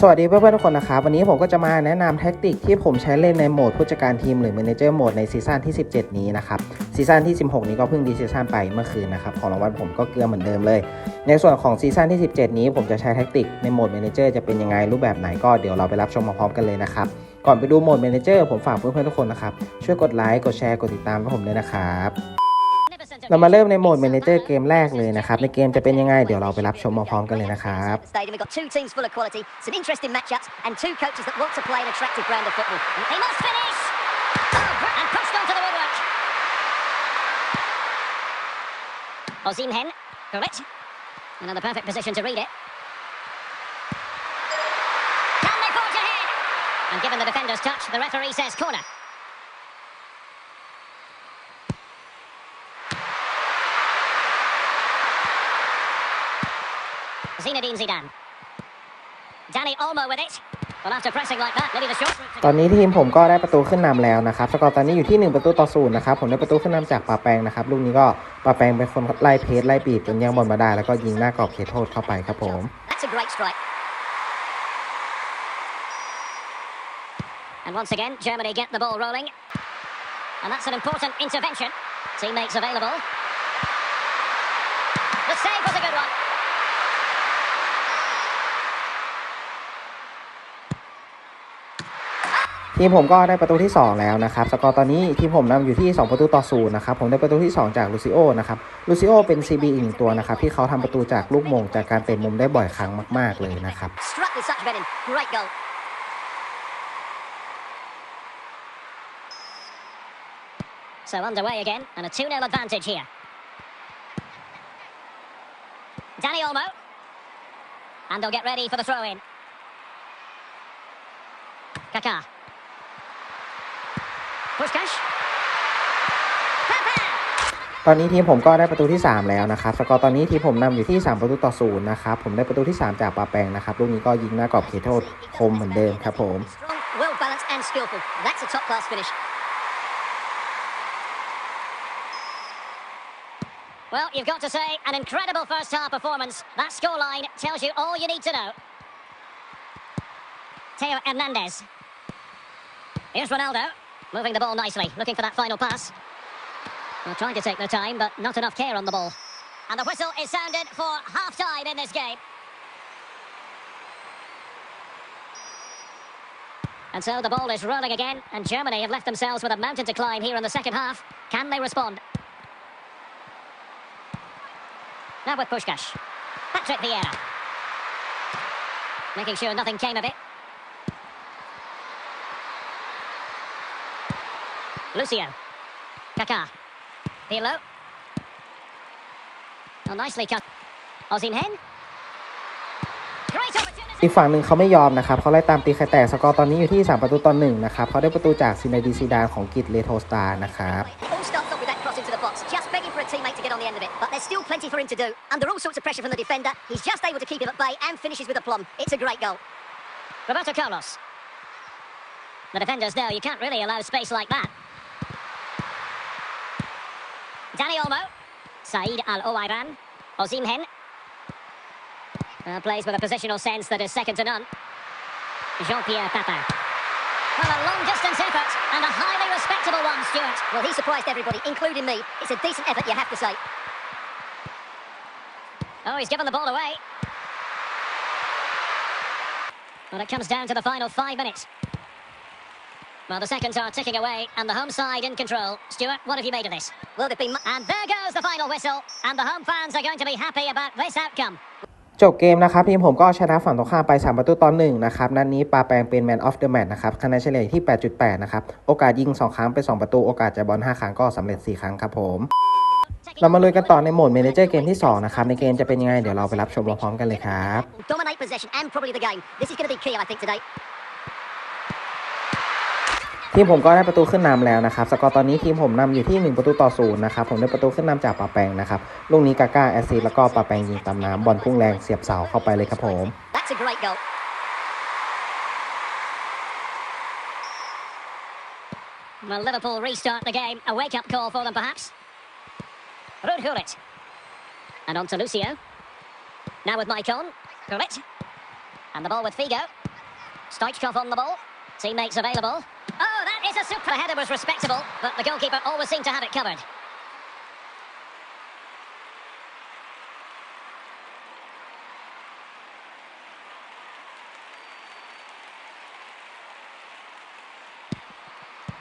สวัสดีเพื่อนๆทุกคนนะครับวันนี้ผมก็จะมาแนะนำแท็กติก ที่ผมใช้เล่นในโหมดผู้จัดการทีมหรือ Manager โหมดในซีซั่นที่ 17 นี้นะครับซีซั่นที่ 16 นี้ก็เพิ่งดีซีซั่นไปเมื่อคืนนะครับของรางวัลผมก็เกลือเหมือนเดิมเลย ในส่วนของซีซั่นที่ 17 นี้ผมจะใช้แท็กติกในโหมด Manager จะเป็นยังไง รูปแบบไหนก็เดี๋ยวเราไปรับชมมาพร้อมกันเลยนะครับ ก่อนไปดูโหมด Manager ผมฝากเพื่อนๆทุกคนนะครับช่วยกดไลค์กดแชร์กดติดตามให้ผมด้วยนะครับเรา มา เริ่ม ใน โหมดเมนเจอร์ เกม แรกเลย นะครับ ในเกม จะเป็น ยังไง เดี๋ยวเราไปรับชม มาพร้อมกันเลยนะครับ g i v i n the defender's touch, the referee says corner. Zinedine Zidane. Danny Olmo with it. ตอนนี้ทีมผมก็ได้ประตูขึ้นนำแล้วนะครับสกอร์ตอนนี้อยู่ที่ 1 ประตูต่อศูนย์นะครับ ผมได้ประตูขึ้นนำจากป่าแปงนะครับ ลูกนี้ก็ป่าแปงเป็นคนไล่เพจไล่ปีกจนยังบอลมาได้ แล้วก็ยิงหน้ากรอบเขตโทษเข้าไปครับผม And once again, Germany get the ball rolling. And that's an important intervention. Teammates available. ทีมผมก็ได้ประตูที่ 2 แล้วนะครับสกอร์ตอนนี้ทีมผมนำอยู่ที่ 2 ประตูต่อศูนย์นะครับ ผมได้ประตูที่ 2 จากลูซิโอนะครับ ลูซิโอเป็น CB อีกหนึ่งตัวนะครับ ที่เขาทำประตูจากลูกมง จากการเตะมุมได้บ่อยครั้งมากๆเลยนะครับ Kaká. ตอนนี้ทีมผมก็ได้ประตูที่ 3 แล้วนะครับสกอร์ตอนนี้ทีมผมนำอยู่ที่ 3 ประตูต่อศูนย์นะครับ ผมได้ประตูที่ 3 จากปาแปงนะครับ ลูกนี้ก็ยิงหน้ากรอบเขตโทษคมเหมือนเดิมครับผมเอสโรนัลโด Moving the ball nicely, looking for that final pass. Well, trying to take their time, but not enough care on the ball. And the whistle is sounded for half-time in this game. And so the ball is rolling again, and Germany have left themselves with a mountain to climb here in the second half. Can they respond? Now with Pushkash. Patrick Vieira. Making sure nothing came of it. ล Lucio. คา k á Hello. Oh, nicely ั u ออซินเฮนอีกฝั่งหนึ่งเขาไม่ยอมนะครับเขาไล่ตามตี ใครแต่สกอร์ตอนนี้อยู่ที่ 3 ประตูตอนหนึ่งนะครับเขาได้ประตูจากซินเดีซีดานของกิตเลโทสตาร์นะครับโรเบาร์อส The defenders know you can't really allow space like that. Danny Olmo. Said Al-Owairan. Ozim Hen. Uh, plays with a positional sense that is second to none. Jean-Pierre Papin. Well, a long-distance effort and a highly respectable one, Stuart. Well, he surprised everybody, including me. It's a decent effort, you have to say. Oh, he's given the ball away. Well, it comes down to the final five minutes. Well, the seconds are ticking away, and the home side in control. Stuart, what have you made of this? Will it be? And there goes the final whistle, and the home fans are going to be happy about this outcome. จบเกมนะครับทีมผมก็ชนะฝั่งตรงข้ามไป 3 ประตูต่อ1นะครับนัดนนี้ปาแปงเป็นแมนออฟเดอะแมตช์นะครับคะแนนเฉลี่ยที่ 8.8นะครับโอกาสยิง2ครั้งเป็น2ประตู โอกาสจะบอล5ครั้งก็สำเร็จ4ครั้งครับผมเรามาลุยกันต่อในโหมดเมนเจอร์เกมที่2นะครับในเกมจะเป็นยังไงเดี๋ยวเราไปรับชมรพร้อมกันเลยครับทีมผมก็ได้ประตูขึ้นนำแล้วนะครับสกอร์ตอนนี้ทีมผมนำอยู่ที่ 1 ประตูต่อศูนย์นะครับ ผมได้ประตูขึ้นนำจากปาแปงนะครับ ลูกนี้กาก้าแอซีแล้วก็ปาแปงยิงตามน้ำบอลพุ่งแรงเสียบเสาเข้าไปเลยครับผมสไตช์ชอฟ on the ball teammates available t e s a super t header h e was respectable, but the goalkeeper always seemed to have it covered.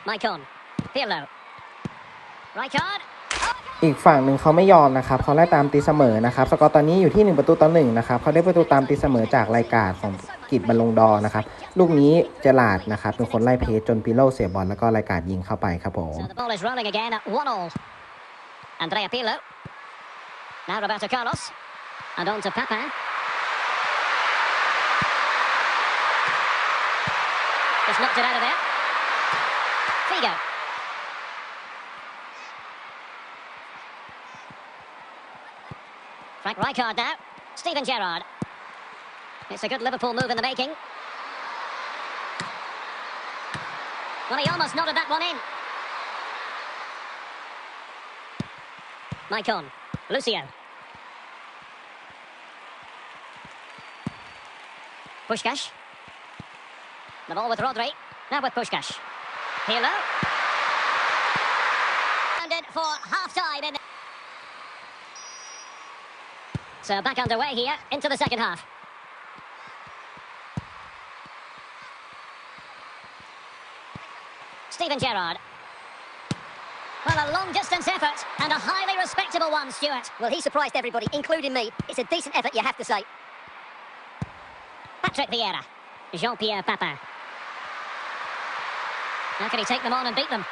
m a c o n Pirlo. Rijkaard. อีกฝั่งหนึ่งเขาไม่ยอมนะครับ เขาไล่ตามตีเสมอนะครับ สกอร์ตอนนี้อยู่ที่ 1 ประตูต่อหนึ่งนะครับ เขาได้ประตูตามตีเสมอจากรายการของกิจบรรลงดอนะครับลูกนี้เจลาดนะครับเป็นคนไล่เพจจนปีโลเสียบอลแล้วก็รายการยิงเข้าไปครับผมแฟรงค์ไรคาร์ดแลสตีเฟนเจอร์ราร์ด it's a good Liverpool move in the making Well, he almost nodded that one in. Mike on. Lucio. Pushkash. The ball with Rodri. Now with Pushkash. Hello. Rounded for half-time. In... So back underway here into the second half. Stephen Gerrard. Well, a long-distance effort, and a highly respectable one, Stuart. Well, he surprised everybody, including me. It's a decent effort, you have to say. Patrick Vieira. Jean-Pierre Papin. How can he take them on and beat them?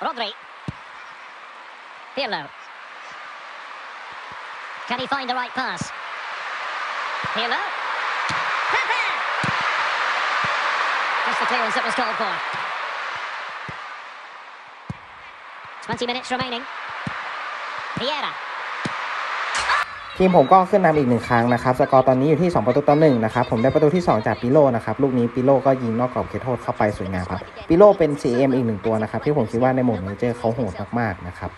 Rodri. Pirlo. Can he find the right pass? Hello? Just the clearance that was called for. 20 minutes remaining. Piera. ทีมผมก็ขึ้นนำอีกหนึ่งครั้งนะครับ สกอร์ตอนนี้อยู่ที่ 2 ประตูต่อหนึ่งนะครับ ผมได้ประตูที่ 2 จากปิโลนะครับ ลูกนี้ปิโลก็ยิงนอกกรอบเขตโทษเข้าไปสวยงามครับปิโลเป็น CM อีกหนึ่งตัวนะครับ ที่ผมคิดว่าในหมดเนเจอร์เขาโหดมากๆนะครับ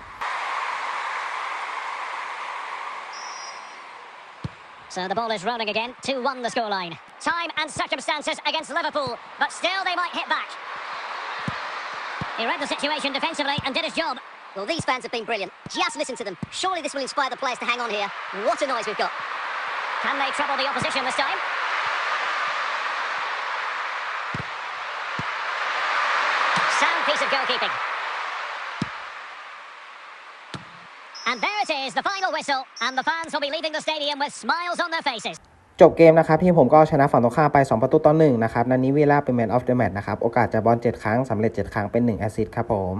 So the ball is rolling again. 2-1 the scoreline. Time and circumstances against Liverpool, but still they might hit back. He read the situation defensively and did his job. Well, these fans have been brilliant. Just listen to them. Surely this will inspire the players to hang on here. What a noise we've got. Can they trouble the opposition this time? Sound piece of goalkeeping. And there it is, the final whistle, and the fans will be leaving the stadium with smiles on their faces. จบเกมนะครับทีมผมก็ชนะฝั่งตรงข้ามไป 2 ประตูต่อ 1 นะครับนันนี้วิล่าเป็นแมนออฟเดอะแมตช์นะครับ โอกาสจะบอล7ครั้งสำเร็จ 7 ครั้ง เป็น1แอสซิสต์ครับผม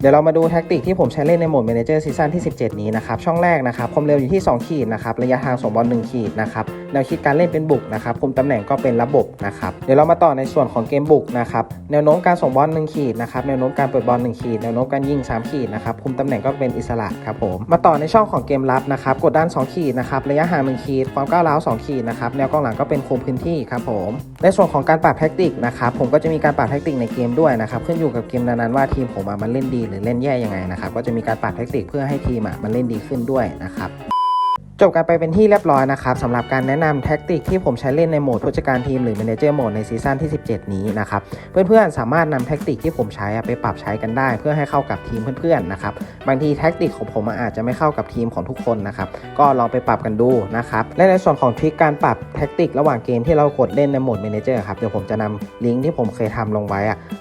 เดี๋ยวเรามาดูแท็กติกที่ผมใช้เล่นในโหมดเมนเจอร์ซีซั่นที่ 17 นี้นะครับช่องแรกนะครับความเร็วอยู่ที่2ขีดนะครับระยะทางส่งบอล1ขีดนะครับแนวคิดการเล่นเป็นบุกนะครับคุมตำแหน่งก็เป็นระบบนะครับเดี๋ยวเรามาต่อในส่วนของเกมบุกนะครับแนวโน้มการส่งบอล1ขีดนะครับแนวโน้มการเปิดบอล1ขีดแนวโน้มการยิง3ขีดนะครับคุมตำแหน่งก็เป็นอิสระครับผมมาต่อในช่องของเกมรับนะครับกดด้าน2ขีดนะครับระยะห่าง1ขีดความก้าวร้าว2ขีดนะครับแนวกองหลังก็เป็นคุมพื้นที่ครับผมในส่วนของการปรับแท็กติกนะครับผมก็จะมีการปรับแท็กติกในเกมด้วยนะครับขึ้นอยู่กับเกมนั้นๆว่าทีมผมมันเล่นดีหรือเล่นแย่ยังไงนะครับ ก็จะมีการปรับแท็กติกเพื่อให้ทีมมันเล่นดีขึ้นด้วยนะครับจบกันไปเป็นที่เรียบร้อยนะครับสำหรับการแนะนำแท็กติกที่ผมใช้เล่นในโหมดผู้จัดการทีม หรือ Manager โหมดในซีซั่นที่ 17 นี้นะครับเพื่อนๆ สามารถนำแท็กติกที่ผมใช้ไปปรับใช้กันได้ เพื่อให้เข้ากับทีมเพื่อนๆนะครับบางทีแท็กติกของผมอาจจะไม่เข้ากับทีมของทุกคนนะครับก็ลองไปปรับกันดูนะครับและในส่วนของทริคการปรับแท็กติกระหว่างเกมที่เรากดเล่นในโหมด Manager ครับเดี๋ยวผมจะนำลิงก์ที่ผมเคยทำลงไว้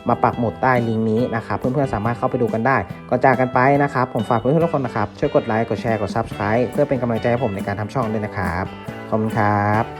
มาปรับหมดใต้ลิงก์นี้นะครับเพื่อนๆสามารถเข้าไปดูกันได้ก่อนจากกันไปนะครับผมฝากเพื่อนๆทุกคนนะครับ ช่วยกดไลค์กดแชร์กด Subscribe เพื่อเป็นกำลังใจให้ผมผมในการทำช่องด้วยนะครับ ขอบคุณครับ